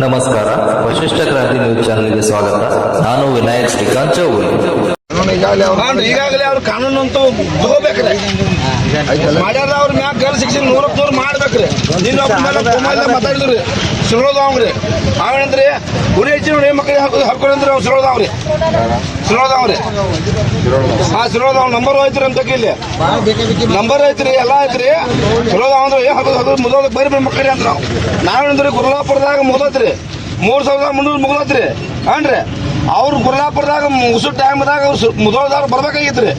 ನಮಸ್ಕಾರ. ವಶಿಷ್ಠ ಕ್ರಾಂತಿ ನ್ಯೂಸ್ ಚಾನಲ್ಗೆ ಸ್ವಾಗತ. ನಾನು ವಿನಾಯಕ್ ಶ್ರೀಕಾಂತ್ ಚೌಗುಲೆ ಹಾನ್ರಿ, ಈಗಾಗಲೇ ಅವ್ರ ಕಾನೂನು ಅಂತೂ ತಗೋಬೇಕ್ರಿ ಮಾಡ್ಯಾರ ಅವ್ರ ಮ್ಯಾಗ ಗಲ್ ಶಿಕ್ಷೆ ನೂರಕ್ಕೆ ನೂರು ಮಾಡ್ಬೇಕ್ರಿ. ನಿನ್ನ ಮಾತಾಡಿದ್ರಿ ಸುಳ್ಳೋದವ್ರಿ ಅವೇನಂದ್ರಿ ಗುರಿ ಹೆಚ್ಚಿನ ಮಕ್ಕಳಿಗೆ ಹಾಕಿ ಹಾಕೊಂಡ್ರಿ ಅವ್ರು ಸುಳ್ಳೋದವ್ರಿ ಆ ಹಾ ಅವ್ರ ನಂಬರ್ ಐತ್ರಿ ಅಂತ ಇಲ್ಲಿ. ನಂಬರ್ ಐತ್ರಿ ಎಲ್ಲ ಐತ್ರಿ. ಸುಳ್ಳೋದವ್ ಅಂದ್ರೆ ಹಾಕೋದು ಹಾಕೋದು ಮುದೋದಕ್ಕೆ ಬೈರಿ ಬರಿ ಮಕ್ಕಳಿಗೆ ಅಂತ ನಾವು. ನಾವೇನಂದ್ರಿ ಗುರುಲಾಪುರದಾಗ ಮುಗ್ದತ್ರಿ. ಮೂರ್ ಸಾವಿರದ ಮುನ್ನೂರು ಮುಗ್ದತ್ರಿ. ಹಾನ್ರಿ ಅವ್ರು ಗುರುಲಾಪುರದಾಗ ಮುಸು ಟೈಮ್ದಾಗ ಅವ್ರು ಮುದೋಳದವ್ರು ಬರ್ಬೇಕಾಗಿತ್ತು ರೀ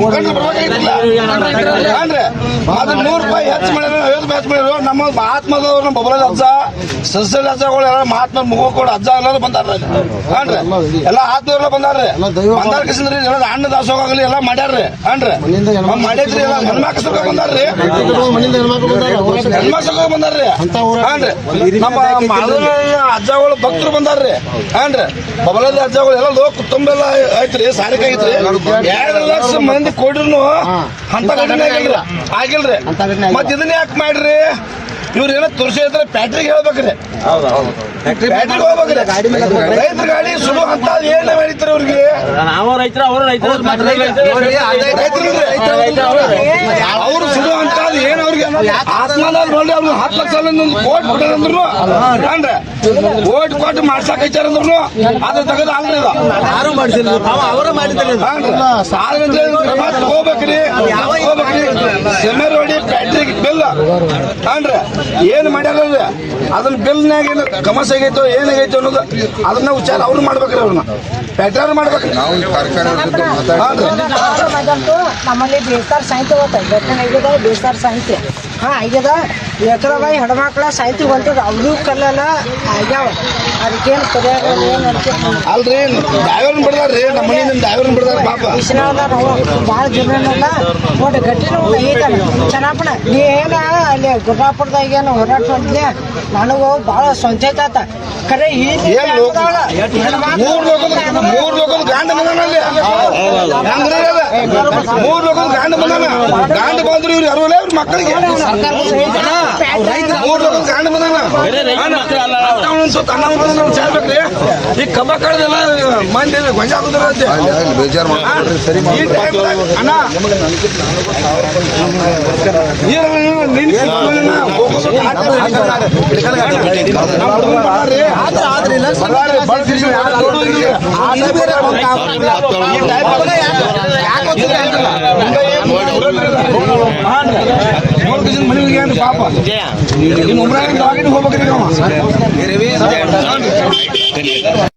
ಮುಖಂಡ್ರು ಬರ್ಬೇಕಾಗಿತ್ತಿಲ್ಲ. ಅದು ನೂರು ರೂಪಾಯಿ ಹೆಚ್ಚು ಐವತ್ತು ರೂಪಾಯಿ ಹೆಚ್ಚು ಮಾಡ್ಯಾರ ನಮ್ಮ ಮಹಾತ್ಮದವ್ರು ನಮ್ಮ ಅಜ್ಜ ಸಸ್ಯ ಅಜ್ಜಗಳು ಎಲ್ಲ ಮಹಾತ್ಮ ಕೊಡ ಅಜ್ಜ ಎಲ್ಲರೂ ಬಂದಾರ ಹಾನ್ರಿ ಎಲ್ಲ ಆತ್ಮದವ್ರೆಲ್ಲ ಬಂದಾರ್ರಿ. ಬಂದಾರ ಎಲ್ಲ ಅಣ್ಣ ಆಗಲಿ ಎಲ್ಲ ಮಾಡ್ಯಾರ್ರಿ. ಹಾನ್ರಿ ನಮ್ಮ ಎಲ್ಲ ಹೆಣ್ಮಕ್ಳು ಬಂದಾರ್ರಿ. ಹೆಣ್ಮಕ್ಳು ಬಂದಾರ್ರಿ. ಹಾನ್ರಿ ನಮ್ಮ ಅಜ್ಜಗಳು ಭಕ್ತರು ಬಂದಾರ್ರಿ. ಹಾನ್ರಿ ಬಬಲದ ಅಜ್ಜಗಳು ಎಲ್ಲ ಲೋಕ ಕುಟುಂಬ ಎಲ್ಲ ಐತ್ರಿ ಸಾರಿಕ ಐತ್ರಿ. ಎರಡು ಲಕ್ಷ ಮಂದಿ ಕೊಡ್ರು ಅಂತ ಘಟನೆ ಆಗಿಲ್ರಿ. ಆಗಿಲ್ರಿ ಮತ್ ಇದನ್ನ ಯಾಕೆ ಮಾಡ್ರಿ? ಇವ್ರ ಏನೋ ತುರ್ಸಿ ಐತ್ರಿ ಫ್ಯಾಕ್ಟ್ರಿಗೆ ಹೇಳ್ಬೇಕ್ರಿ. ಫ್ಯಾಕ್ಟ್ರಿಗೆ ಹೋಗ್ಬೇಕ್ರಿ. ರೈತರ ಗಾಡಿ ಸುಡು ಅಂತ ಏನ್ ಮಾಡಿತ್ರಿ ಅವ್ರಿಗೆ? ನಾವು ರೈತರು ಅವರು ರೈತರು ಆತ್ಮದಾಗ ನೋಡಿ ಅವ್ರು ಹತ್ತು ಲಕ್ಷ ಕೋಟ್ ಕೊಟ್ಟದಂದ್ರು ಅಂದ್ರೆ ಕೋಟ್ ಕೊಟ್ಟು ಮಾಡ್ಸಕ್ ಹಚ್ಚಾರಂದ್ರು ಅದು ತೆಗೆದು ಅದು. ಯಾರು ಮಾಡಿಸಿಲ್ಲ? ಅವರು ಸಾರ್ವಜನಿಕ ಕ್ರಮ ತಗೋಬೇಕ್ರಿ ತಗೋಬೇಕ್ರಿ. ಸೆಮೆರೋಡಿ ಫ್ಯಾಕ್ಟ್ರಿಗೆ ಬಿಲ್. ಅಂದ್ರೆ ಏನ್ ಮಾಡ್ಯಾರ ಅದನ್ನ ಬಿಲ್ನಾಗ ಏನು ಕಮಸ್ ಆಗೈತೋ ಏನಾಗೈತೋ ಅನ್ನೋದು ಅದನ್ನ ವಿಚಾರ ಅವ್ರು ಮಾಡ್ಬೇಕ್ರಿ ಅವ್ರನ್ನ. ಪ್ಯಾಟ್ರಿ ಮಾಡ್ಬೇಕ್ರಿ. ನಮ್ಮಲ್ಲಿ ಬೇಸ್ತಾರ ಸಾಹಿತ್ಯ ಓದ್ತಾರೆ ಬೆಟ್ಟನ ಬೇಸ್ತಾರ ಸಾಹಿತ್ಯ ಹಾ ಆಗ್ಯದ ಎಕರದಾಗ ಹೆಣ್ಮಕ್ಳ ಸಾಹಿತ್ಯ ಹೊಂಟದ ಅವ್ರು ಕಲ್ಲಲ್ಲ ಆಗ್ಯಾವ. ಅದಕ್ಕೇನು ಏನು ಅಲ್ರಿ, ಡ್ರೈವರ್ನ ಬಿಡ್ದಾರ್ರಿ ನಮ್ಮ ಮನೆಯಿಂದ ಡ್ರೈವರ್ ಬಿಡ್ದಾರ ಭಾಳ ಜೀವನಲ್ಲ ನೋಡಿ ಗಟ್ಟಿನೂ ಐತಲ್ಲ ಚೆನ್ನಪ್ಪಣ ನೀ ಏನ ಅಲ್ಲಿ ಗುಡ್ಡಾಪುರದಾಗ ಏನು ಹೋರಾಟ ಮಾಡಿದ್ಲೆ ನನಗೂ ಭಾಳ ಸ್ವಂತ ಆತ. ಈ ಲೋಕ- ಮೂರ್ ಲೋಕದ ಗಾಂಡ ಬಂದಾನ ಅಲ್ಲಿ. ಹೆಂಗ್ರಿ ಅದು? ಮೂರ್ ಲೋಕದ ಗಾಂಡ ಬಂದಾನ ಗಾಂಡ ಬಂದ್ರು ಇವ್ರು ಅರಿವಲ್ಲ ಇವ್ರ ಮಕ್ಕಳಿಗೆ. ಮೂರ್ ಗಾಂಡ ಸೇರ್ಬೇಕ್ರಿ ಈ ಕಬ್ಬ ಕಡ್ದೆಲ್ಲ ಮಂದಿ ಗೊಂಜ ಹಾಕುದ್ರಂತೆ ಬೇಜಾರು ಅಣ್ಣ ಯಾಕ್ ಎಂಟು ಜನ ಮನೆ ಹೋಗ್ಯಾನ ಪಾಪ ಇನ್ನು ಉಮ್ರಾಗ ಹೋಗ್ಬೇಕ್ರಿ ಅವ